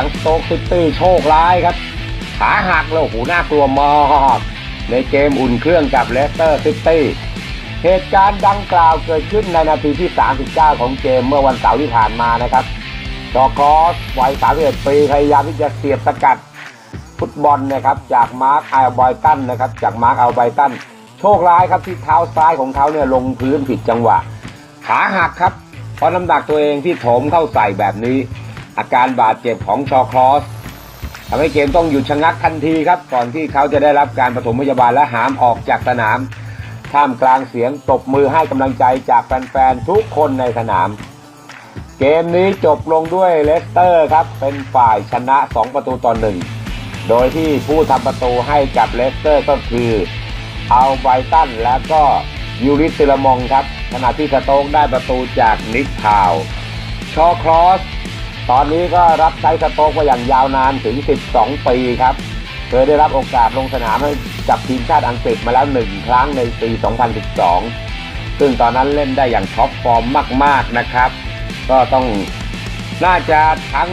ทางโต๊กซิตี้โชคร้ายครับ ขาหักแล้วโอ้โหน่ากลัวมากในเกมอุ่นเครื่องกับเลสเตอร์ซิตี้เหตุการณ์ดังกล่าวเกิดขึ้นในนาทีที่ 39 ของเกมเมื่อวันเสาร์ที่ผ่านมานะครับจอคอสวัย31ปีพยายามที่จะเสียบสกัดฟุตบอลนะครับ จากมาร์คอัลไบตันนะครับ จากมาร์คอัลไบตันโชคร้ายครับที่เท้าซ้ายของเขาเนี่ยลงพื้นผิดจังหวะ ขาหักครับเพราะน้ำหนักตัวเองที่โถมเข้าใส่แบบนี้ อาการบาดเจ็บของชอครอสทำให้เกมต้องหยุดชะงักทันทีครับ ก่อนที่เขาจะได้รับการปฐมพยาบาลและหามออกจากสนาม ท่ามกลางเสียงตบมือให้กำลังใจจากแฟนๆ ทุกคนในสนาม เกมนี้จบลงด้วยเลสเตอร์ครับ เป็นฝ่ายชนะ 2 ประตูต่อหนึ่งโดยที่ผู้ทำประตูให้กับเลสเตอร์ก็คืออัลไบตันและก็ยูริสติลมองครับ ขณะที่สโต๊กได้ประตูจากนิกทาว ชอครอส ตอนนี้ก็รับใช้สโต๊กมาอย่างยาวนานถึง 12 ปีครับ เคยได้รับโอกาสลงสนามให้กับทีมชาติอังกฤษมาแล้วหนึ่งครั้งในปี 2012 ซึ่งตอนนั้นเล่นได้อย่างท็อปฟอร์มมาก ๆนะครับ ก็ต้องน่าจะทั้ง